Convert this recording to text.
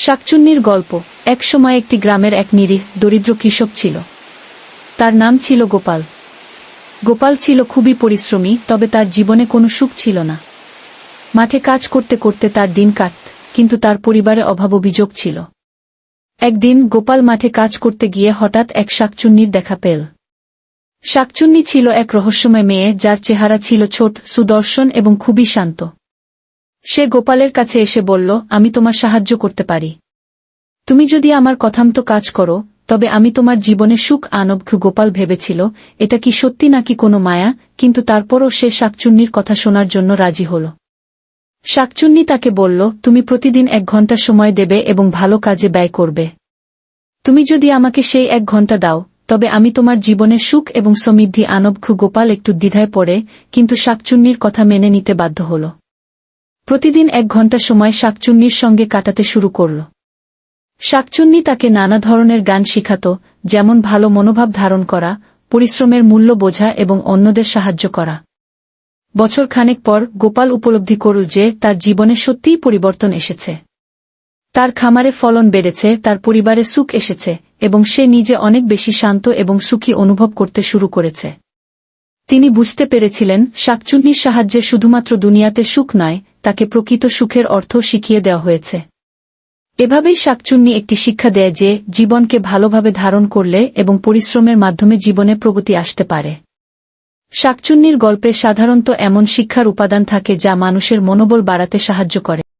শাকচুন্নির গল্প, এক সময় একটি গ্রামের এক নিরীহ দরিদ্র কৃষক ছিল। তার নাম ছিল গোপাল। গোপাল ছিল খুবই পরিশ্রমী, তবে তার জীবনে কোনো সুখ ছিল না। মাঠে কাজ করতে করতে তার দিন কাটত কিন্তু তার পরিবারে অভাব অভিযোগ ছিল। একদিন গোপাল মাঠে কাজ করতে গিয়ে হঠাৎ এক শাকচুন্নির দেখা পেল। শাকচুন্নি ছিল এক রহস্যময় মেয়ে, যার চেহারা ছিল ছোট, সুদর্শন এবং খুবই শান্ত। সে গোপালের কাছে এসে বলল, আমি তোমার সাহায্য করতে পারি। তুমি যদি আমার কথামতো কাজ করো, তবে আমি তোমার জীবনে সুখ আনব গোপাল ভেবেছিল, এটা কি সত্যি নাকি কোনো মায়া, কিন্তু তারপরও সে শাকচুন্নির কথা শোনার জন্য রাজি হল। শাকচুন্নি তাকে বলল, তুমি প্রতিদিন এক ঘণ্টা সময় দেবে এবং ভালো কাজে ব্যয় করবে। তুমি যদি আমাকে সেই এক ঘণ্টা দাও, তবে আমি তোমার জীবনে সুখ এবং সমৃদ্ধি আনব গোপাল একটু দ্বিধায় পড়ে, কিন্তু শাকচুন্নির কথা মেনে নিতে বাধ্য হল। প্রতিদিন এক ঘণ্টা সময় শাকচুন্নির সঙ্গে কাটাতে শুরু করল। শাকচুন্নি তাকে নানা ধরনের গান শিখাত, যেমন ভালো মনোভাব ধারণ করা, পরিশ্রমের মূল্য বোঝা এবং অন্যদের সাহায্য করা। বছর খানেক পর গোপাল উপলব্ধি করল যে তার জীবনে সত্যিই পরিবর্তন এসেছে। তার খামারে ফলন বেড়েছে, তার পরিবারে সুখ এসেছে এবং সে নিজে অনেক বেশি শান্ত এবং সুখী অনুভব করতে শুরু করেছে। তিনি বুঝতে পেরেছিলেন, শাকচুন্নির সাহায্যে শুধুমাত্র দুনিয়াতে সুখ নয় তাকে প্রকৃত সুখের অর্থ শিখিয়ে দেওয়া হয়েছে। এভাবেই শাকচুন্নি একটি শিক্ষা দেয় যে, জীবনকে ভালোভাবে ধারণ করলে এবং পরিশ্রমের মাধ্যমে জীবনে প্রগতি আসতে পারে। শাকচুন্নির গল্পে সাধারণত এমন শিক্ষার উপাদান থাকে যা মানুষের মনোবল বাড়াতে সাহায্য করে।